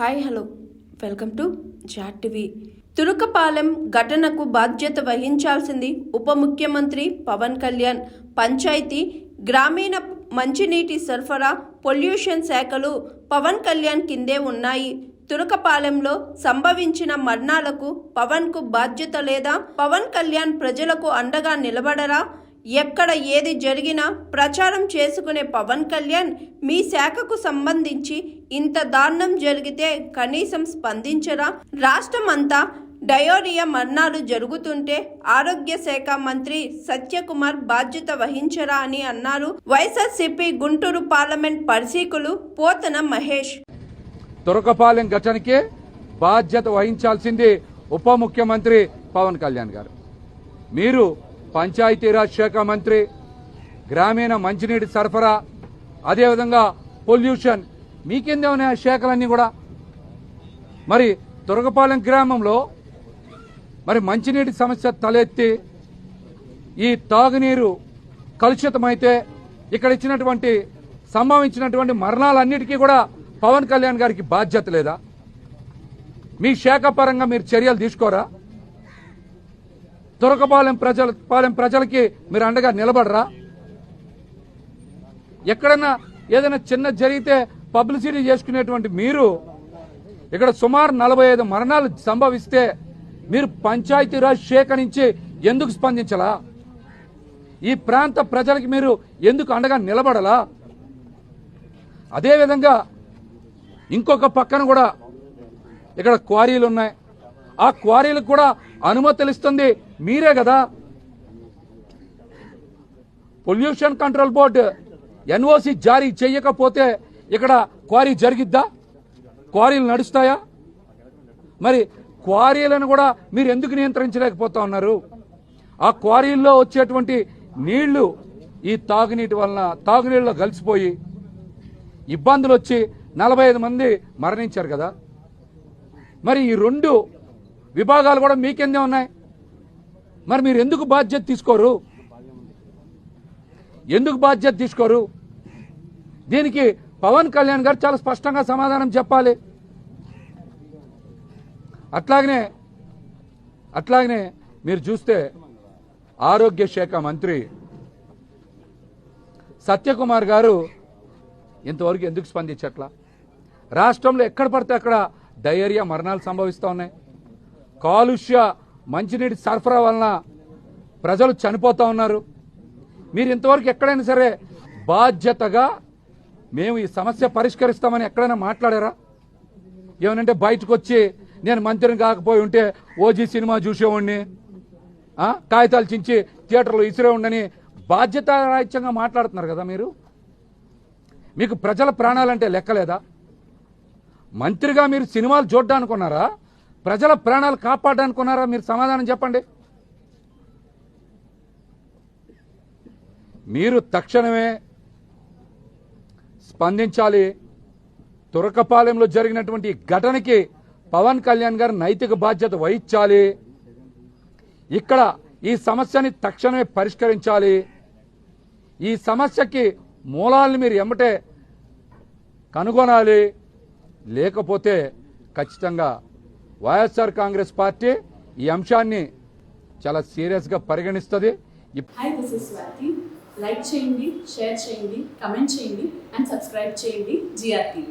Hi hello. Welcome to జాట్ TV. Turukapalem ఘటనకు బాధ్యత వహించాల్సింది ఉప ముఖ్యమంత్రి పవన్ కళ్యాణ్. పంచాయతీ గ్రామీణ మంచినీటి సరఫరా పొల్యూషన్ శాఖలు పవన్ కళ్యాణ్ కిందే ఉన్నాయి. తురకపాలెంలో సంభవించిన మరణాలకు పవన్కు బాధ్యత లేదా? పవన్ కళ్యాణ్ ప్రజలకు అండగా నిలబడరా? ఎక్కడ ఏది జరిగినా ప్రచారం చేసుకునే పవన్ కళ్యాణ్ మీ శాఖకు సంబంధించి ఇంత దారుణం జరిగితే కనీసం స్పందించరా? రాష్ట్రమంతా డయోరియా మరణాలు జరుగుతుంటే ఆరోగ్య శాఖ మంత్రి సత్యకుమార్ బాధ్యత వహించరా అని అన్నారు వైఎస్ఆర్సీపీ గుంటూరు పార్లమెంట్ పరిశీకులు పోతన మహేష్. తురకపాలెం ఘటనకి బాధ్యత వహించాల్సింది ఉప ముఖ్యమంత్రి పవన్ కళ్యాణ్ గారు. మీరు పంచాయతీరాజ్ శాఖ మంత్రి గ్రామీణ మంచినీటి సరఫరా అదేవిధంగా పొల్యూషన్ మీకిందే ఉన్నాయి ఆ శాఖలన్నీ కూడా? మరి తురగపాలెం గ్రామంలో మరి మంచినీటి సమస్య తలెత్తి ఈ తాగునీరు కలుషితమైతే ఇక్కడ ఇచ్చినటువంటి సంభవించినటువంటి మరణాలన్నిటికీ కూడా పవన్ కళ్యాణ్ గారికి బాధ్యత లేదా? మీ శాఖ పరంగా మీరు చర్యలు తీసుకోరా? తురకపాలెం ప్రజల పాలెం ప్రజలకి మీరు అండగా నిలబడరా? ఎక్కడన్నా ఏదైనా చిన్న జరిగితే పబ్లిసిటీ చేసుకునేటువంటి మీరు ఇక్కడ సుమారు నలభై ఐదు మరణాలు సంభవిస్తే మీరు పంచాయతీరాజ్ శాఖ నుంచి ఎందుకు స్పందించలా? ఈ ప్రాంత ప్రజలకి మీరు ఎందుకు అండగా నిలబడలా? అదేవిధంగా ఇంకొక పక్కన కూడా ఇక్కడ క్వారీలు ఉన్నాయి. ఆ క్వారీలకు కూడా అనుమతులు ఇస్తుంది. మీరే కదా. పొల్యూషన్ కంట్రోల్ బోర్డు ఎన్ఓసి జారీ చేయకపోతే ఇక్కడ క్వారీ జరిగిద్దా? క్వారీలు నడుస్తాయా? మరి క్వారీలను కూడా మీరు ఎందుకు నియంత్రించలేకపోతా ఉన్నారు? ఆ క్వారీల్లో వచ్చేటువంటి నీళ్ళు ఈ తాగునీటి వలన తాగునీళ్ళలో కలిసిపోయి ఇబ్బందులు వచ్చి నలభై ఐదు మంది మరణించారు కదా. మరి ఈ రెండు విభాగాలు కూడా మీకెందే ఉన్నాయి. మరి మీరు ఎందుకు బాధ్యత తీసుకోరు? ఎందుకు బాధ్యత తీసుకోరు? దీనికి పవన్ కళ్యాణ్ గారు చాలా స్పష్టంగా సమాధానం చెప్పాలి. అట్లాగనే అట్లాగనే మీరు చూస్తే ఆరోగ్య శాఖ మంత్రి సత్యకుమార్ గారు ఇంతవరకు ఎందుకు స్పందించట్లా? రాష్ట్రంలో ఎక్కడ పడితే అక్కడ డయేరియా మరణాలు సంభవిస్తూ ఉన్నాయి. కాలుష్య మంచినీటి సరఫరా వలన ప్రజలు చనిపోతూ ఉన్నారు. మీరు ఇంతవరకు ఎక్కడైనా సరే బాధ్యతగా మేము ఈ సమస్య పరిష్కరిస్తామని ఎక్కడైనా మాట్లాడారా? ఏమనంటే బయటకు వచ్చి నేను మంత్రిని కాకపోయి ఉంటే ఓజీ సినిమా చూసేవాడిని కాగితాలు చించి థియేటర్లో ఇసిరే ఉండని బాధ్యతారాహిత్యంగా మాట్లాడుతున్నారు కదా మీరు? మీకు ప్రజల ప్రాణాలంటే లెక్కలేదా? మంత్రిగా మీరు సినిమాలు చూడ్డానికి ఉన్నారా ప్రజల ప్రాణాలు కాపాడడానికి ఉన్నారా మీరు సమాధానం చెప్పండి. మీరు తక్షణమే స్పందించాలి. తురకపాలెంలో జరిగినటువంటి ఘటనకి పవన్ కళ్యాణ్ గారు నైతిక బాధ్యత వహించాలి. ఇక్కడ ఈ సమస్యని తక్షణమే పరిష్కరించాలి. ఈ సమస్యకి మూలాలను మీరు ఎమ్మటే కనుగొనాలి. లేకపోతే ఖచ్చితంగా వైఎస్ఆర్ కాంగ్రెస్ పార్టీ ఈ అంశాన్ని చాలా సీరియస్గా పరిగణిస్తుంది. లైక్ చేయండి షేర్ చేయండి కమెంట్ చేయండి అండ్ సబ్స్క్రైబ్ చేయండి జిఆర్టీవీ